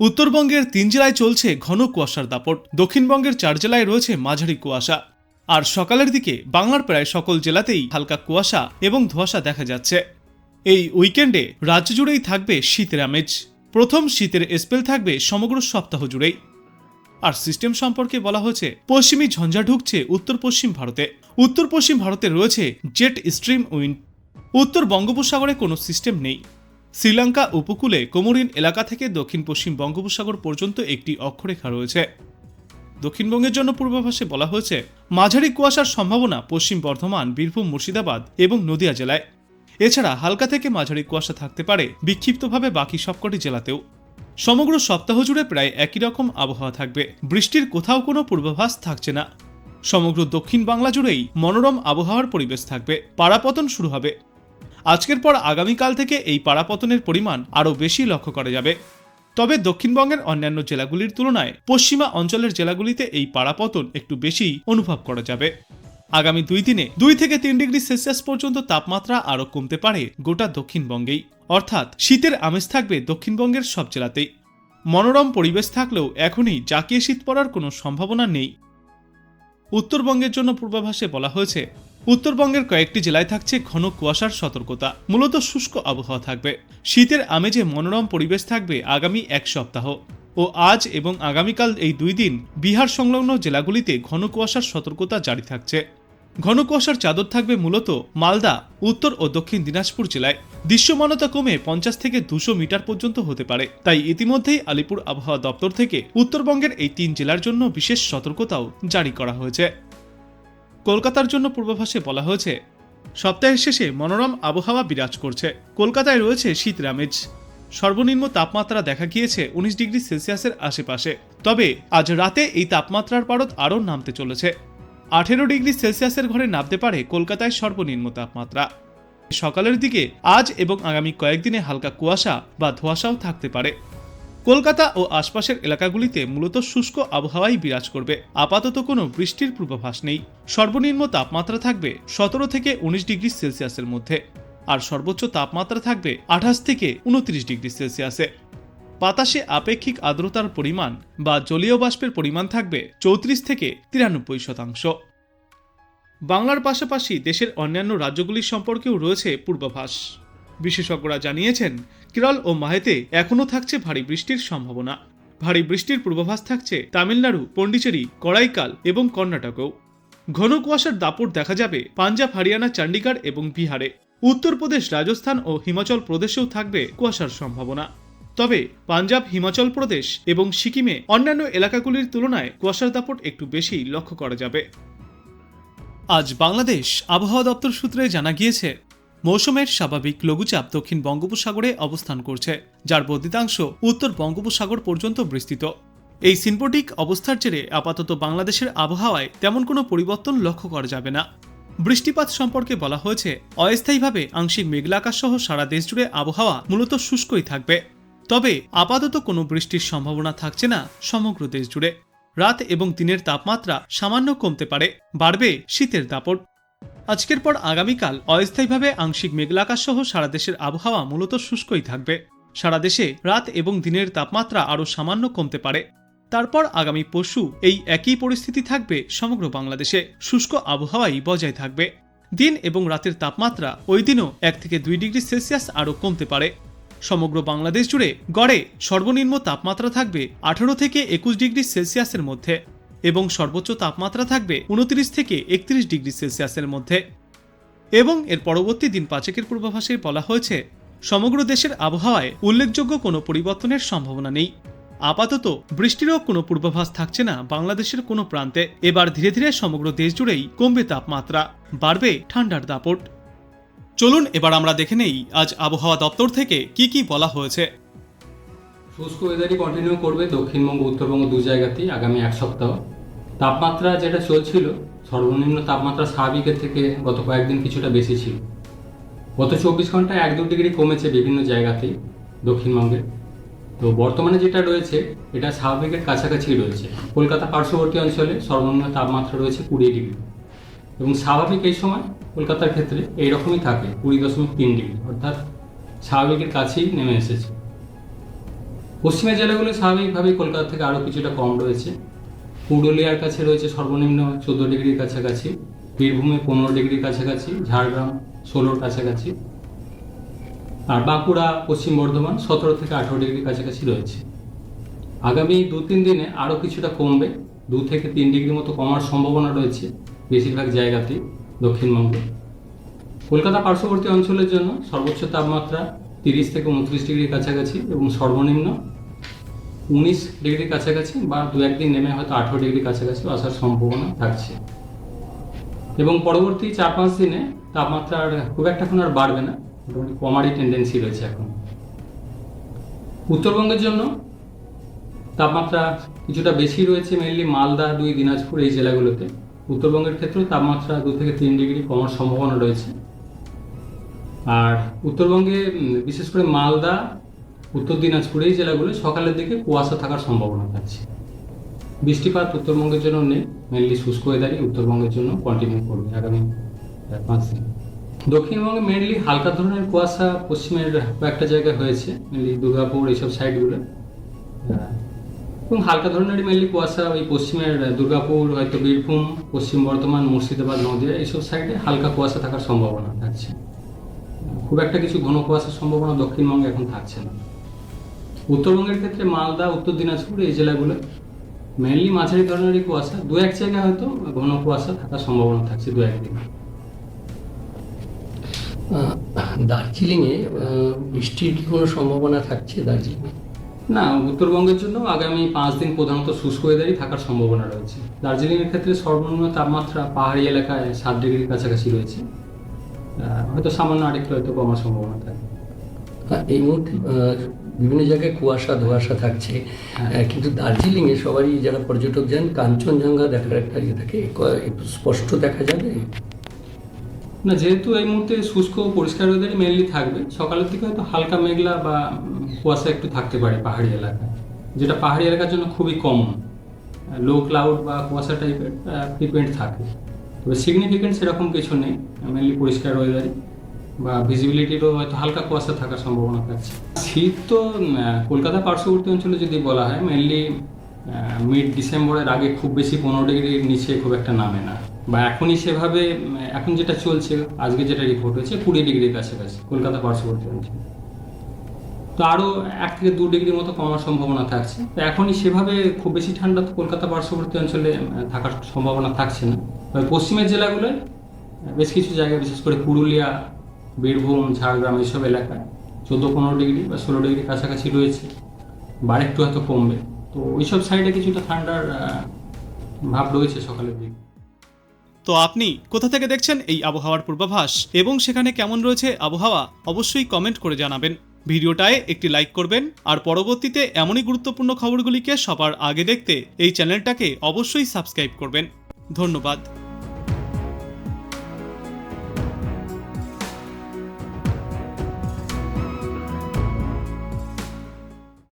উত্তরবঙ্গের তিন জেলায় চলছে ঘন কুয়াশার দাপট। দক্ষিণবঙ্গের চার জেলায় রয়েছে মাঝারি কুয়াশা। আর সকালের দিকে বাংলার প্রায় সকল জেলাতেই হালকা কুয়াশা এবং ধোঁয়াশা দেখা যাচ্ছে। এই উইকেন্ডে রাজ্য জুড়েই থাকবে শীতের আমেজ। প্রথম শীতের স্পেল থাকবে সমগ্র সপ্তাহ জুড়েই। আর সিস্টেম সম্পর্কে বলা হয়েছে, পশ্চিমী ঝঞ্ঝা ঢুকছে উত্তর পশ্চিম ভারতে। উত্তর পশ্চিম ভারতে রয়েছে জেট স্ট্রিম উইন্ড। উত্তর বঙ্গোপসাগরে কোনো সিস্টেম নেই। শ্রীলঙ্কা উপকূলে কোমরিন এলাকা থেকে দক্ষিণ পশ্চিম বঙ্গোপসাগর পর্যন্ত একটি অক্ষরেখা রয়েছে। দক্ষিণবঙ্গের জন্য পূর্বাভাসে বলা হয়েছে, মাঝারি কুয়াশার সম্ভাবনা পশ্চিম বর্ধমান, বীরভূম, মুর্শিদাবাদ এবং নদিয়া জেলায়। এছাড়া হালকা থেকে মাঝারি কুয়াশা থাকতে পারে বিক্ষিপ্তভাবে বাকি সবকটি জেলাতেও। সমগ্র সপ্তাহ জুড়ে প্রায় একই রকম আবহাওয়া থাকবে। বৃষ্টির কোথাও কোনো পূর্বাভাস থাকছে না। সমগ্র দক্ষিণ বাংলা জুড়েই মনোরম আবহাওয়ার পরিবেশ থাকবে। পাড়াপতন শুরু হবে। আজকের পর আগামীকাল থেকে এই পাড়াপতনের পরিমাণ আরও বেশি লক্ষ্য করা যাবে। তবে দক্ষিণবঙ্গের অন্যান্য জেলাগুলির তুলনায় পশ্চিমা অঞ্চলের জেলাগুলিতে এই পাড়াপতন একটু বেশি অনুভব করা যাবে। আগামী দুই দিনে দুই থেকে তিন ডিগ্রি সেলসিয়াস পর্যন্ত তাপমাত্রা আরও কমতে পারে গোটা দক্ষিণবঙ্গেই। অর্থাৎ শীতের আমেজ থাকবে দক্ষিণবঙ্গের সব জেলাতেই। মনোরম পরিবেশ থাকলেও এখনই জাকিয়ে শীত পড়ার কোনো সম্ভাবনা নেই। উত্তরবঙ্গের জন্য পূর্বাভাসে বলা হয়েছে উত্তরবঙ্গের কয়েকটি জেলায় থাকছে ঘন কুয়াশার সতর্কতা। মূলত শুষ্ক আবহাওয়া থাকবে। শীতের আমেজে মনোরম পরিবেশ থাকবে আগামী এক সপ্তাহ। ও আজ এবং আগামীকাল এই দুই দিন বিহার সংলগ্ন জেলাগুলিতে ঘন কুয়াশার সতর্কতা জারি থাকছে। ঘন কুয়াশার চাদর থাকবে মূলত মালদা, উত্তর ও দক্ষিণ দিনাজপুর জেলায়। দৃশ্যমানতা কমে পঞ্চাশ থেকে দুশো মিটার পর্যন্ত হতে পারে। তাই ইতিমধ্যেই আলিপুর আবহাওয়া দপ্তর থেকে উত্তরবঙ্গের এই তিন জেলার জন্য বিশেষ সতর্কতাও জারি করা হয়েছে। কলকাতার জন্য পূর্বাভাসে বলা হয়েছে, সপ্তাহের শেষে মনোরম আবহাওয়া বিরাজ করছে। কলকাতায় রয়েছে শীত রামেজ। সর্বনিম্ন তাপমাত্রা দেখা গিয়েছে উনিশ ডিগ্রি সেলসিয়াসের আশেপাশে। তবে আজ রাতে এই তাপমাত্রার পারদ আরও নামতে চলেছে। আঠেরো ডিগ্রি সেলসিয়াসের ঘরে নামতে পারে কলকাতায় সর্বনিম্ন তাপমাত্রা। সকালের দিকে আজ এবং আগামী কয়েকদিনে হালকা কুয়াশা বা ধোঁয়াশাও থাকতে পারে। কলকাতা ও আশপাশের এলাকাগুলিতে মূলত শুষ্ক আবহাওয়াই বিরাজ করবে। আপাতত কোনো বৃষ্টির পূর্বাভাস নেই। সর্বনিম্ন তাপমাত্রা থাকবে সতেরো থেকে উনিশ ডিগ্রি সেলসিয়াসের মধ্যে আর সর্বোচ্চ তাপমাত্রা থাকবে আঠাশ থেকে উনত্রিশ ডিগ্রি সেলসিয়াসে। বাতাসে আপেক্ষিক আর্দ্রতার পরিমাণ বা জলীয় বাষ্পের পরিমাণ থাকবে চৌত্রিশ থেকে তিরানব্বই শতাংশ। বাংলার পাশাপাশি দেশের অন্যান্য রাজ্যগুলির সম্পর্কেও রয়েছে পূর্বাভাস। বিশেষজ্ঞরা জানিয়েছেন কেরল ও মাহেতে এখনও থাকছে ভারী বৃষ্টির সম্ভাবনা। ভারী বৃষ্টির পূর্বাভাস থাকছে তামিলনাড়ু, পন্ডিচেরি, কড়াইকাল এবং কর্ণাটকেও। ঘন কুয়াশার দাপট দেখা যাবে পাঞ্জাব, হরিয়ানা চণ্ডীগড় এবং বিহারে। উত্তরপ্রদেশ, রাজস্থান ও হিমাচল প্রদেশেও থাকবে কুয়াশার সম্ভাবনা। তবে পাঞ্জাব, হিমাচল প্রদেশ এবং সিকিমে অন্যান্য এলাকাগুলির তুলনায় কুয়াশার দাপট একটু বেশি লক্ষ্য করা যাবে। আজ বাংলাদেশ আবহাওয়া দপ্তর সূত্রে জানা গিয়েছে মৌসুমের স্বাভাবিক লঘুচাপ দক্ষিণ বঙ্গোপসাগরে অবস্থান করছে, যার বর্ধিতাংশ উত্তর বঙ্গোপসাগর পর্যন্ত বিস্তৃত। এই সিম্পটিক অবস্থার জেরে আপাতত বাংলাদেশের আবহাওয়ায় তেমন কোনো পরিবর্তন লক্ষ্য করা যাবে না। বৃষ্টিপাত সম্পর্কে বলা হয়েছে, অস্থায়ীভাবে আংশিক মেঘলাকাশ সহ সারা দেশ জুড়ে আবহাওয়া মূলত শুষ্কই থাকবে। তবে আপাতত কোনো বৃষ্টির সম্ভাবনা থাকছে না সমগ্র দেশ জুড়ে রাত এবং দিনের তাপমাত্রা সামান্য কমতে পারে, বাড়বে শীতের দাপট। আজকের পর আগামীকাল অস্থায়ীভাবে আংশিক মেঘলাকাশ সহ সারা দেশের আবহাওয়া মূলত শুষ্কই থাকবে। সারা দেশে রাত এবং দিনের তাপমাত্রা আরও সামান্য কমতে পারে। তারপর আগামী পরশু এই একই পরিস্থিতি থাকবে সমগ্র বাংলাদেশে। শুষ্ক আবহাওয়াই বজায় থাকবে। দিন এবং রাতের তাপমাত্রা ওই দিনও এক থেকে দুই ডিগ্রি সেলসিয়াস আরও কমতে পারে। সমগ্র বাংলাদেশ জুড়ে গড়ে সর্বনিম্ন তাপমাত্রা থাকবে আঠারো থেকে একুশ ডিগ্রি সেলসিয়াসের মধ্যে। এবং সর্বোচ্চ তাপমাত্রা থাকবে উনত্রিশ থেকে একত্রিশ ডিগ্রি সেলসিয়াসের মধ্যে। এবং এর পরবর্তী দিন পাঁচেকের পূর্বাভাসে বলা হয়েছে, সমগ্র দেশের আবহাওয়ায় উল্লেখযোগ্য কোনো পরিবর্তনের সম্ভাবনা নেই। আপাতত বৃষ্টিরও কোনো পূর্বাভাস থাকছে না বাংলাদেশের কোনো প্রান্তে। এবার ধীরে ধীরে সমগ্র দেশ জুড়েই কমবে তাপমাত্রা, বাড়বে ঠান্ডার দাপট। চলুন এবার আমরা দেখে নেই আজ আবহাওয়া দপ্তর থেকে কি কি বলা হয়েছে। শুষ্ক ওয়েদারই কন্টিনিউ করবে দক্ষিণবঙ্গ, উত্তরবঙ্গ দু জায়গাতেই আগামী এক সপ্তাহ। তাপমাত্রা যেটা চলছিল, সর্বনিম্ন তাপমাত্রা স্বাভাবিকের থেকে গত কয়েকদিন কিছুটা বেশি ছিল। গত চব্বিশ ঘন্টায় এক দু ডিগ্রি কমেছে বিভিন্ন জায়গাতেই দক্ষিণবঙ্গে। তো বর্তমানে যেটা রয়েছে, এটা স্বাভাবিকের কাছাকাছি রয়েছে। কলকাতা পার্শ্ববর্তী অঞ্চলে সর্বনিম্ন তাপমাত্রা রয়েছে কুড়ি ডিগ্রি। এবং স্বাভাবিক এই সময় কলকাতার ক্ষেত্রে এইরকমই থাকে, কুড়ি দশমিক তিন ডিগ্রি। অর্থাৎ স্বাভাবিকের কাছেই নেমে এসেছে। পশ্চিমের জেলাগুলো স্বাভাবিকভাবেই কলকাতা থেকে আরও কিছুটা কম রয়েছে। পুরুলিয়ার কাছে রয়েছে সর্বনিম্ন চোদ্দ ডিগ্রির কাছাকাছি, বীরভূমে পনেরো ডিগ্রির কাছাকাছি, ঝাড়গ্রাম ষোলোর কাছাকাছি, আর বাঁকুড়া পশ্চিম বর্ধমান সতেরো থেকে আঠেরো ডিগ্রির কাছাকাছি রয়েছে। আগামী দু তিন দিনে আরও কিছুটা কমবে, দু থেকে তিন ডিগ্রি মতো কমার সম্ভাবনা রয়েছে বেশিরভাগ জায়গাতেই দক্ষিণবঙ্গে। কলকাতা পার্শ্ববর্তী অঞ্চলের জন্য সর্বোচ্চ তাপমাত্রা তিরিশ থেকে উনত্রিশ ডিগ্রির কাছাকাছি এবং সর্বনিম্ন উনিশ ডিগ্রির কাছাকাছি বা দু একদিন নেমে হয়তো আঠেরো ডিগ্রির কাছাকাছি আসার সম্ভাবনা থাকছে। এবং পরবর্তী চার পাঁচ দিনে তাপমাত্রা আর খুব একটা এখন আর বাড়বে না, মোটামুটি কমারই টেন্ডেন্সি রয়েছে এখন। উত্তরবঙ্গের জন্য তাপমাত্রা কিছুটা বেশি রয়েছে মেনলি মালদা, দুই, দিনাজপুর এই জেলাগুলোতে। উত্তরবঙ্গের ক্ষেত্রেও তাপমাত্রা দু থেকে তিন ডিগ্রি কমার সম্ভাবনা রয়েছে। আর উত্তরবঙ্গে বিশেষ করে মালদা, উত্তর দিনাজপুর এই জেলাগুলো সকালের দিকে কুয়াশা থাকার সম্ভাবনা থাকছে। বৃষ্টিপাত উত্তরবঙ্গের জন্য নেই মেনলি শুষ্ক ওয়েদারই উত্তরবঙ্গের জন্য কন্টিনিউ করবে আগামী পাঁচ দিন। দক্ষিণবঙ্গে মেনলি হালকা ধরনের কুয়াশা, পশ্চিমের কয়েকটা জায়গায় হয়েছে মেনলি দুর্গাপুর এইসব সাইডগুলো এবং হালকা ধরনের মেনলি কুয়াশা ওই পশ্চিমের দুর্গাপুর, হয়তো বীরভূম, পশ্চিম বর্ধমান, মুর্শিদাবাদ, নদিয়া এইসব সাইডে হালকা কুয়াশা থাকার সম্ভাবনা থাকছে। খুব একটা কিছু ঘন কুয়াশার সম্ভাবনা দক্ষিণবঙ্গে এখন থাকছে না। উত্তরবঙ্গের ক্ষেত্রে মালদা উত্তর দিনাজপুর এই জেলাগুলো মেনলি মাঝারি ধরনেরই কুয়াশা। দু এক জায়গায় হয়তো ঘন কুয়াশা থাকার সম্ভাবনা থাকছে দু একদিন। দার্জিলিংয়ে বৃষ্টির কি কোনো সম্ভাবনা থাকছে দার্জিলিংয়ে? না উত্তরবঙ্গের জন্য আগামী পাঁচ দিন প্রধানত শুষ্ক ওয়েদারই থাকার সম্ভাবনা রয়েছে। দার্জিলিংয়ের ক্ষেত্রে সর্বনিম্ন তাপমাত্রা পাহাড়ি এলাকায় সাত ডিগ্রির কাছাকাছি রয়েছে। হয়তো সামান্য আরেকটু হয়তো কমার সম্ভাবনা থাকে। এই মুহূর্তে বিভিন্ন জায়গায় কুয়াশা ধোয়াশা থাকছে। হ্যাঁ। কিন্তু দার্জিলিংয়ে সবারই যারা পর্যটক যান কাঞ্চনজঙ্ঘা দেখার একটা ইয়ে থাকে। স্পষ্ট দেখা যাবে? না যেহেতু এই মুহূর্তে শুষ্ক পরিষ্কার ওয়েদারই মেনলি থাকবে সকালের দিকে হয়তো হালকা মেঘলা বা কুয়াশা একটু থাকতে পারে পাহাড়ি এলাকায় যেটা পাহাড়ি এলাকার জন্য খুবই কম লো ক্লাউড বা কুয়াশা টাইপের ফ্রিকুয়েন্ট থাকে। তবে সিগনিফিকেন্ট সেরকম কিছু নেই মেনলি পরিষ্কার ওয়েদারই বা ভিজিবিলিটিরও হয়তো হালকা কুয়াশা থাকার সম্ভাবনা থাকছে। শীত তো কলকাতা পার্শ্ববর্তী অঞ্চলে যদি বলা হয় মেনলি মিড ডিসেম্বরের আগে খুব বেশি পনেরো ডিগ্রির নিচে খুব একটা নামে না। বা এখনই সেভাবে এখন যেটা চলছে, আজকে যেটা রিপোর্ট হয়েছে, কুড়ি ডিগ্রির কাছাকাছি কলকাতা পার্শ্ববর্তী অঞ্চলে। তো আরও এক থেকে দু ডিগ্রির মতো কমার সম্ভাবনা থাকছে। তো এখনই সেভাবে খুব বেশি ঠান্ডা তো কলকাতা পার্শ্ববর্তী অঞ্চলে থাকার সম্ভাবনা থাকছে না। পশ্চিমের জেলাগুলোয় বেশ কিছু জায়গায় বিশেষ করে পুরুলিয়া, বীরভূম, ঝাড়গ্রাম এইসব এলাকায় চোদ্দ পনেরো ডিগ্রি বা ষোলো ডিগ্রি কাছাকাছি রয়েছে, বা একটু হয়তো কমবে। তো ওইসব সাইডে কিছুটা ঠান্ডার ভাব রয়েছে সকালের দিকে। তো আপনি কোথা থেকে দেখছেন এই আবহাওয়ার পূর্বাভাস এবং সেখানে কেমন রয়েছে আবহাওয়া, অবশ্যই কমেন্ট করে জানাবেন। ভিডিওটায় একটি লাইক করবেন, আর পরবর্তীতে এমনই গুরুত্বপূর্ণ খবরগুলিকে সবার আগে দেখতে এই চ্যানেলটাকে অবশ্যই সাবস্ক্রাইব করবেন। ধন্যবাদ।